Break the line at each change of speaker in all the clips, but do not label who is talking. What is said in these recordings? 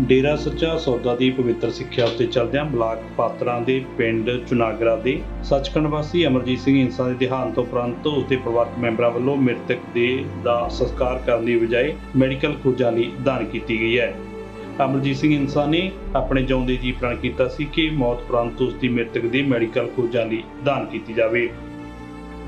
ਡੇਰਾ ਸੱਚਾ ਸੌਦਾ ਦੀ ਪਵਿੱਤਰ ਸਿੱਖਿਆ ਉੱਤੇ ਚੱਲਦਿਆਂ ਬਲਾਕ ਪਾਤਰਾਂ ਦੇ ਪਿੰਡ ਚੁਨਾਗਰਾ ਦੇ ਸੱਚਖੰਡ ਵਾਸੀ ਅਮਰਜੀਤ ਸਿੰਘ ਇੰਸਾਂ ਦੇ ਦੇਹਾਂਤ ਉਪਰੰਤ ਉਸਦੇ ਪਰਿਵਾਰਕ ਮੈਂਬਰਾਂ ਵੱਲੋਂ ਮ੍ਰਿਤਕ ਦੇ ਦਾ ਸੰਸਕਾਰ ਕਰਨ ਦੀ ਬਜਾਏ ਮੈਡੀਕਲ ਖੋਜਾਂ ਲਈ ਦਾਨ ਕੀਤੀ ਗਈ ਹੈ। ਅਮਰਜੀਤ ਸਿੰਘ ਇੰਸਾਂ ਨੇ ਆਪਣੇ ਜਿਉਂਦੇ ਜੀ ਪ੍ਰਣ ਕੀਤਾ ਸੀ ਕਿ ਮੌਤ ਉਪਰੰਤ ਉਸ ਦੀ ਮ੍ਰਿਤਕ ਦੀ ਮੈਡੀਕਲ ਖੋਜਾਂ ਲਈ ਦਾਨ ਕੀਤੀ ਜਾਵੇ।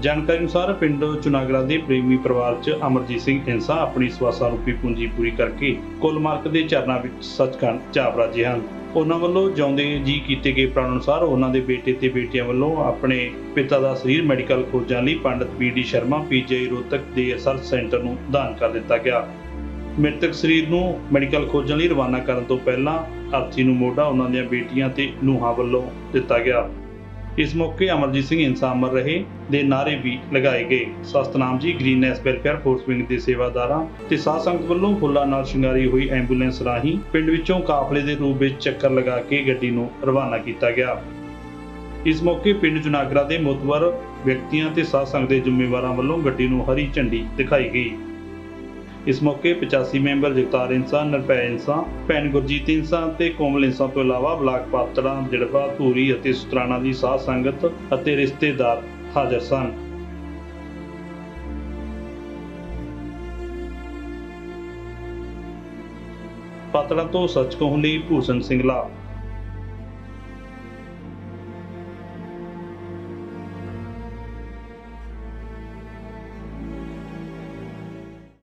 ਜਾਣਕਾਰੀ ਅਨੁਸਾਰ ਪਿੰਡ ਚੁਨਾਗਰਾ ਦੇ ਪ੍ਰੇਮੀ ਪਰਿਵਾਰ 'ਚ ਅਮਰਜੀਤ ਸਿੰਘ ਇੰਸਾ ਆਪਣੀ ਸਵਾਸਾ ਰੂਪੀ ਪੂੰਜੀ ਪੂਰੀ ਕਰਕੇ ਕੁੱਲ ਮਾਰਕ ਦੇ ਚਰਨਾਂ ਵਿੱਚ ਸੱਚਖੰਡ ਚਾਪ ਰਾਜੇ ਹਨ ਉਹਨਾਂ ਵੱਲੋਂ ਜਿਉਂਦੇ ਜੀ ਕੀਤੇ ਗਏ ਪ੍ਰਣ ਅਨੁਸਾਰ ਉਹਨਾਂ ਦੇ ਬੇਟੇ ਤੇ ਬੇਟੀਆਂ ਵੱਲੋਂ ਆਪਣੇ ਪਿਤਾ ਦਾ ਸਰੀਰ ਮੈਡੀਕਲ ਖੋਜਾਂ ਲਈ Pandit B D. Sharma PG Rohtak ਦੇ ਰਿਸਰਚ ਸੈਂਟਰ ਨੂੰ ਦਾਨ ਕਰ ਦਿੱਤਾ ਗਿਆ ਮ੍ਰਿਤਕ ਸਰੀਰ ਨੂੰ ਮੈਡੀਕਲ ਖੋਜਾਂ ਲਈ ਰਵਾਨਾ ਕਰਨ ਤੋਂ ਪਹਿਲਾਂ ਅਰਥੀ ਨੂੰ ਮੋਢਾ ਉਹਨਾਂ ਦੀਆਂ ਬੇਟੀਆਂ ਤੇ ਨੂਹਾਂ ਵੱਲੋਂ ਦਿੱਤਾ ਗਿਆ ਇਸ ਮੌਕੇ ਅਮਰਜੀਤ ਸਿੰਘ ਇੰਸਾਨ ਅਮਰ ਰਹੇ ਦੇ ਨਾਅਰੇ ਵੀ ਲਗਾਏ ਗਏ। ਸਤਨਾਮ ਜੀ ਗ੍ਰੀਨੈਸ ਵੈਲਫੇਅਰ ਫੋਰਸ ਵਿੰਗ ਦੇ ਸੇਵਾਦਾਰਾਂ ਤੇ ਸਾਧ ਸੰਗਤ ਵੱਲੋਂ ਫੁੱਲਾਂ ਨਾਲ ਸ਼ਿੰਗਾਰੀ ਹੋਈ ਐਂਬੂਲੈਂਸ ਰਾਹੀਂ ਪਿੰਡ ਵਿੱਚੋਂ ਕਾਫਲੇ ਦੇ ਰੂਪ ਵਿੱਚ ਚੱਕਰ ਲਗਾ ਕੇ ਗੱਡੀ ਨੂੰ ਰਵਾਨਾ ਕੀਤਾ ਗਿਆ। ਇਸ ਮੌਕੇ ਪਿੰਡ ਜੁਨਾਗਰਾ ਦੇ ਮੁਤਵਰ ਵਿਅਕਤੀਆਂ ਤੇ ਸਾਧ ਸੰਗਤ ਦੇ ਜ਼ਿੰਮੇਵਾਰਾਂ ਵੱਲੋਂ ਗੱਡੀ ਨੂੰ ਹਰੀ ਝੰਡੀ ਦਿਖਾਈ ਗਈ। ਇਸ ਮੌਕੇ 85 ਮੈਂਬਰ ਜਗਤਾਰ ਇਨਸਾਨ, ਨਿਰਭੈ ਇਨਸਾਨ, ਭੈਣ ਗੁਰਜੀਤ ਇਨਸਾਨ ਤੇ ਕੋਮਲ ਇਨਸਾਨ ਤੋਂ ਇਲਾਵਾ ਬਲਾਕ ਪਾਤੜਾ, ਜੜਵਾ, ਧੂਰੀ ਅਤੇ ਸੁਤਰਾਣਾ ਦੀ ਸਾਧ ਸੰਗਤ ਅਤੇ ਰਿਸ਼ਤੇਦਾਰ ਹਾਜ਼ਰ ਸਨ। ਪਾਤੜਾ ਤੋਂ ਸੱਚ ਕਹੂੰ ਲਈ ਭੂਸ਼ਣ ਸਿੰਘਲਾ